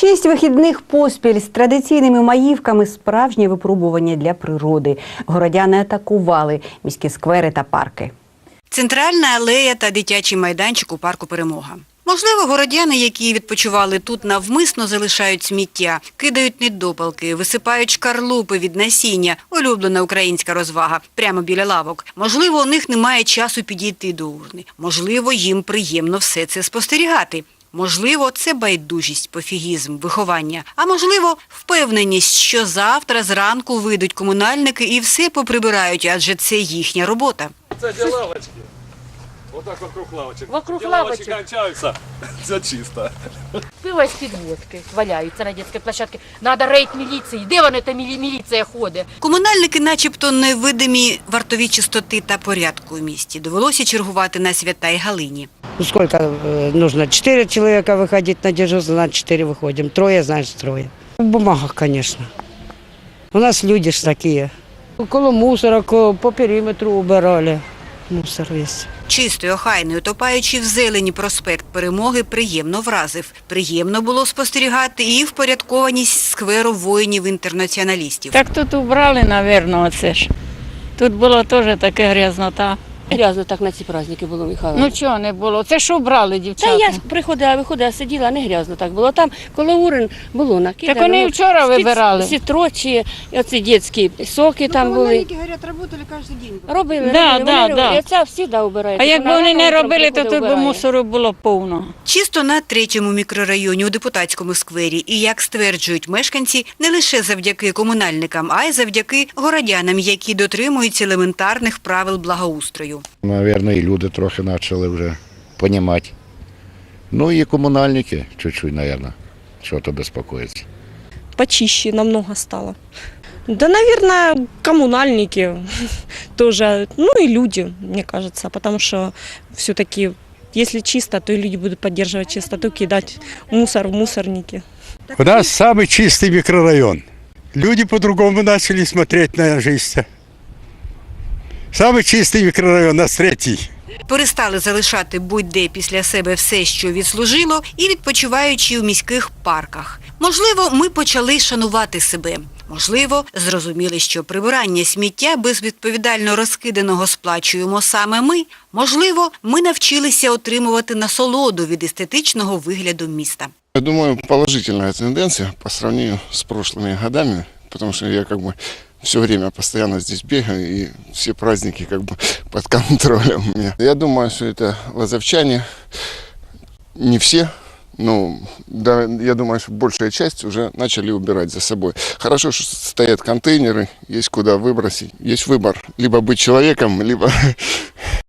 Шість вихідних поспіль з традиційними маївками справжнє випробування для природи. Городяни атакували міські сквери та парки. Центральна алея та дитячий майданчик у парку Перемога. Можливо, городяни, які відпочивали тут, навмисно залишають сміття, кидають недопалки, висипають шкарлупи від насіння, улюблена українська розвага, прямо біля лавок. Можливо, у них немає часу підійти до урни. Можливо, їм приємно все це спостерігати. Можливо, це байдужість, пофігізм, виховання. А можливо, впевненість, що завтра зранку вийдуть комунальники і все поприбирають, адже це їхня робота. Це лавочки. Вот так вокруг лавочек. Вокруг Где лавочек. кончаются, все чисто. Пиво з підводки валяються на дитячій площадці. Надо рейд міліції. Де вони та мілі- міліція ходить? Комунальники, начебто, невидимі вартові чистоти та порядку у місті. Довелося чергувати на свята й Галині. Ну, сколько э, нужно? Четыре человека выходить на дежурство, значит, четыре выходим. Трое, значит, трое. В бумагах, конечно. У нас люди ж такие. Около мусора, ко- по периметру убирали. Мусор весь. Чистий, охайний, утопаючи в зелені проспект Перемоги, приємно вразив. Приємно було спостерігати і впорядкованість скверу воїнів-інтернаціоналістів. Так тут убрали, мабуть, оце ж. Тут було теж таке грязнота. Грязно так на ці праздники було, Михайло. Ну чого не було? Це ж убрали та дівчата. я приходила, виходила, сиділа, не грязно так було. Там коло урин було накидано. Так вони ну, вчора спіц- вибирали. Сітро чи оці дітські соки там були. говорят, работали каждый день. Робили, Да, робили, да, вони да. робили. Ця всі да, убирають. А якби вони не робили, то тут би мусору було повно. Чисто на третьому мікрорайоні у депутатському сквері. І, як стверджують мешканці, не лише завдяки комунальникам, а й завдяки городянам, які дотримуються елементарних правил благоустрою. Наверное, і люди трохи почали вже розуміти. Ну і комунальники чуть-чуть, наверное, що-то безпокоїться. почище намного стало. Да, наверное, коммунальники тоже, ну и люди, мне кажется, потому что все-таки, если чисто, то и люди будут поддерживать чистоту, кидать мусор в мусорники. У нас самый чистый микрорайон. Люди по-другому начали смотреть на жизнь. Самый чистый микрорайон, у нас третий. Перестали залишати будь-де після себе все, що відслужило, і відпочиваючи у міських парках. Можливо, ми почали шанувати себе. Можливо, зрозуміли, що прибирання сміття безвідповідально розкиданого сплачуємо саме ми. Можливо, ми навчилися отримувати насолоду від естетичного вигляду міста. Я думаю, положительная тенденция по сравнению с прошлыми годами, потому что я как бы все время постоянно здесь бегаю, и все праздники как бы под контролем у меня. Я думаю, что это лазовчане, не все, но да, я думаю, что большая часть уже начали убирать за собой. Хорошо, что стоят контейнеры, есть куда выбросить, есть выбор. Либо быть человеком, либо